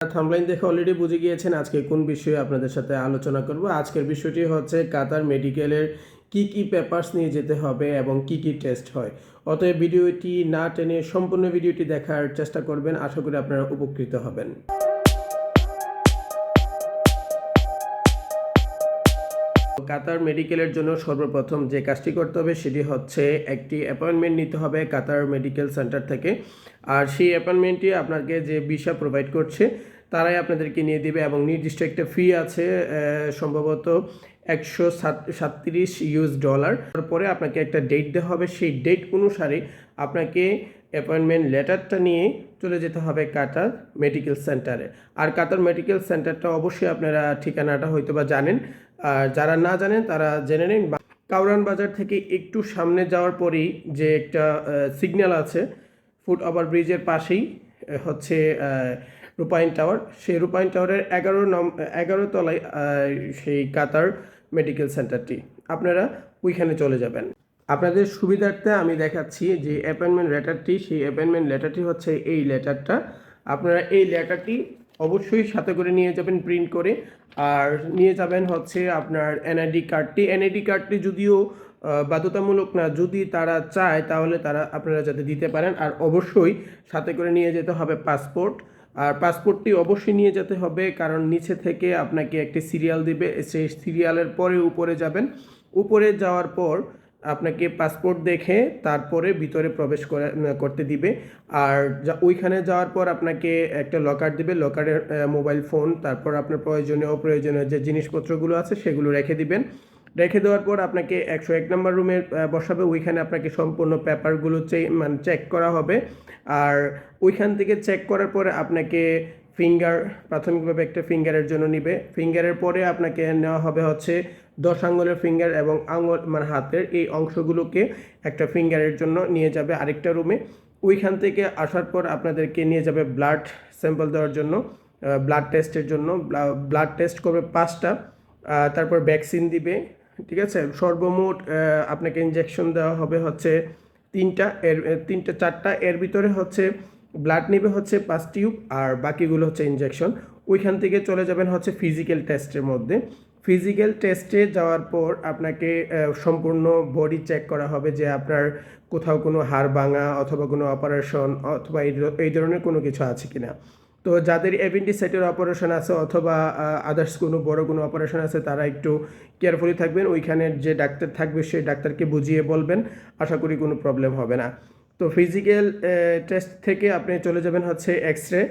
থামলাইন দেখে অলরেডি বুঝে গিয়েছেন আজকে কোন বিষয়ে আপনাদের সাথে আলোচনা করব। আজকের বিষয়টি হচ্ছে কাতার মেডিকেলের কি কি পেপারস নিয়ে যেতে হবে এবং কি কি টেস্ট হয়। অতএব ভিডিওটি না টেনে সম্পূর্ণ ভিডিওটি দেখার চেষ্টা করবেন। আশা করি আপনারা উপকৃত হবেন। কাতার মেডিকেলের জন্য সর্বপ্রথম যে কাজটি করতে হবে সেটি হচ্ছে একটি অ্যাপয়েন্টমেন্ট নিতে হবে কাতার মেডিকেল সেন্টার থেকে। আর সেই অ্যাপয়েন্টমেন্টটি আপনাকে যে ভিসা প্রোভাইড করছে, তারাই আপনাদেরকে নিয়ে দিবে এবং নির্দিষ্ট একটা ফি আছে সম্ভবত একশো সাতত্রিশ ইউএস ডলার। তারপরে আপনাকে একটা ডেট দেওয়া হবে। সেই ডেট অনুসারে আপনাকে অ্যাপয়েন্টমেন্ট লেটারটা নিয়ে চলে যেতে হবে কাতার মেডিকেল সেন্টারে। আর কাতার মেডিকেল সেন্টারটা অবশ্যই আপনারা ঠিকানাটা হয়তো বা জানেন। আর যারা না জানেন, তারা জেনে নিন। কাউরান বাজার থেকে একটু সামনে যাওয়ার পরেই যে একটা সিগন্যাল আছে, ফুট ওভার ব্রিজের পাশেই হচ্ছে রূপায়ণ টাওয়ার। সেই রূপায়ণ টাওয়ারের এগারো নম, এগারো তলায় সেই কাতার মেডিকেল সেন্টারটি। আপনারা ওইখানে চলে যাবেন। আপনাদের সুবিধার্থে আমি দেখাচ্ছি যে অ্যাপয়েন্টমেন্ট লেটারটি। সেই অ্যাপয়েন্টমেন্ট লেটারটি হচ্ছে এই লেটারটা। আপনারা এই লেটারটি অবশ্যই সাথে করে নিয়ে যাবেন প্রিন্ট করে। আর নিয়ে যাবেন হচ্ছে আপনার এনআইডি কার্ডটি এনআইডি কার্ডটি যদিও বাধ্যতামূলক না, যদি তারা চায় তাহলে তারা আপনারা যাতে দিতে পারেন। আর অবশ্যই সাথে করে নিয়ে যেতে হবে পাসপোর্ট। আর পাসপোর্টটি অবশ্যই নিয়ে যেতে হবে, কারণ নিচে থেকে আপনাকে একটি সিরিয়াল দিবে। সেই সিরিয়ালের পরে উপরে যাবেন। উপরে যাওয়ার পর আপনাকে পাসপোর্ট দেখে তারপরে ভিতরে প্রবেশ করে করতে দিবে। আর ওইখানে যাওয়ার পর আপনাকে একটা লকার দিবে। লকারের মোবাইল ফোন তারপর আপনার প্রয়োজনীয়, অপ্রয়োজনীয় যে জিনিসপত্রগুলো আছে সেগুলো রেখে দিবেন। রেখে দেওয়ার পর আপনাকে একশো এক নম্বর রুমে বসাবে। ওইখানে আপনাকে সম্পূর্ণ পেপারগুলো চে মানে চেক করা হবে। আর ওইখান থেকে চেক করার পরে আপনাকে ফিঙ্গার প্রাথমিকভাবে একটা ফিঙ্গারের জন্য নিবে। ফিঙ্গারের পরে আপনাকে নেওয়া হবে হচ্ছে দশ আঙ্গুলের ফিঙ্গার এবং আঙুল মানে হাতের এই অংশগুলোকে একটা ফিঙ্গারের জন্য নিয়ে যাবে আরেকটা রুমে ওইখান থেকে আসার পর আপনাদেরকে নিয়ে যাবে ব্লাড স্যাম্পল দেওয়ার জন্য ব্লাড টেস্টের জন্য। ব্লাড টেস্ট করবে পাঁচটা তারপর ভ্যাকসিন দিবে, ঠিক আছে? সর্বমোট আপনাকে ইঞ্জেকশন দেওয়া হবে হচ্ছে তিনটা, এর, তিনটা, চারটা। এর ভিতরে হচ্ছে ব্লাড নেবে হচ্ছে পাঁচ টিউব আর বাকিগুলো হচ্ছে ইঞ্জেকশন ওইখান থেকে চলে যাবেন হচ্ছে ফিজিক্যাল টেস্টের মধ্যে। ফিজিক্যাল টেস্টে যাওয়ার পর আপনাকে সম্পূর্ণ বডি চেক করা হবে যে আপনার কোথাও কোনো হাড় ভাঙা অথবা কোনো অপারেশন অথবা এই ধরনের কোনো কিছু আছে কিনা। তো যাদের সেটের অপারেশন আছে অথবা আদার্স কোনো বড় কোনো অপারেশন আছে, তারা একটু কেয়ারফুলি থাকবেন। ওইখানের যে ডাক্তার থাকবে, সেই ডাক্তারকে বুঝিয়ে বলবেন। আশা করি কোনো প্রবলেম হবে না। তো ফিজিক্যাল টেস্ট থেকে আপনি চলে যাবেন হচ্ছে এক্স রে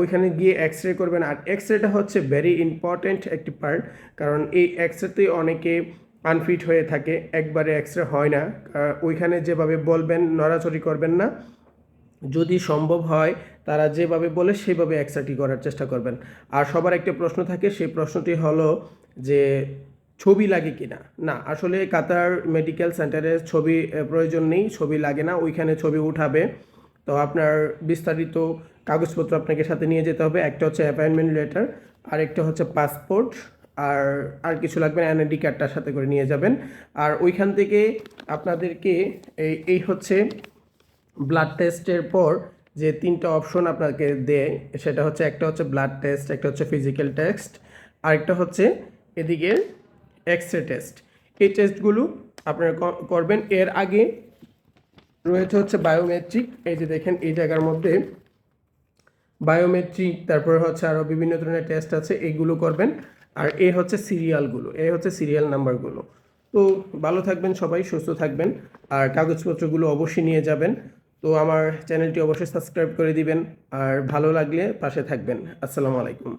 ওইখানে গিয়ে এক্স রে করবেন। আর এক্স রেটা হচ্ছে ভেরি ইম্পর্ট্যান্ট একটি পার্ট কারণ এই এক্স রেতে অনেকে আনফিট হয়ে থাকে, একবারে এক্স রে হয় না। ওইখানে যেভাবে বলবেন, নড়াচড়ি করবেন না। যদি সম্ভব হয়, তারা যেভাবে বলে, সেভাবে এক্সারটি করার চেষ্টা করবেন। আর সবার একটা প্রশ্ন থাকে, সেই প্রশ্নটি হলো যে ছবি লাগে কি না না আসলে কাতার মেডিকেল সেন্টারে ছবি প্রয়োজন নেই, ছবি লাগে না, ওইখানে ছবি উঠাবে। তো আপনার বিস্তারিত কাগজপত্র আপনাকে সাথে নিয়ে যেতে হবে, একটা হচ্ছে অ্যাপয়েন্টমেন্ট লেটার আর একটা হচ্ছে পাসপোর্ট আর আর কিছু লাগবে না, এনআইডি কার্ডটার সাথে করে নিয়ে যাবেন। আর ওইখান থেকে আপনাদেরকে এই এই হচ্ছে ব্লাড টেস্টের পর যে তিনটা অপশন আপনাকে দেয়, সেটা হচ্ছে, একটা হচ্ছে ব্লাড টেস্ট একটা হচ্ছে ফিজিক্যাল টেস্ট আরেকটা হচ্ছে এদিকে এক্স রে টেস্ট এই টেস্টগুলো আপনারা করবেন। এর আগে রয়েছে হচ্ছে বায়োমেট্রিক এই যে দেখেন, এই জায়গার মধ্যে বায়োমেট্রিক তারপর হচ্ছে আরও বিভিন্ন ধরনের টেস্ট আছে, এইগুলো করবেন। আর এ হচ্ছে সিরিয়ালগুলো এ হচ্ছে সিরিয়াল নাম্বারগুলো তো ভালো থাকবেন সবাই, সুস্থ থাকবেন। আর কাগজপত্রগুলো অবশ্যই নিয়ে যাবেন। তো আমার চ্যানেলটি অবশ্যই সাবস্ক্রাইব করে দিবেন। আর ভালো লাগলে পাশে থাকবেন। আসসালামু আলাইকুম।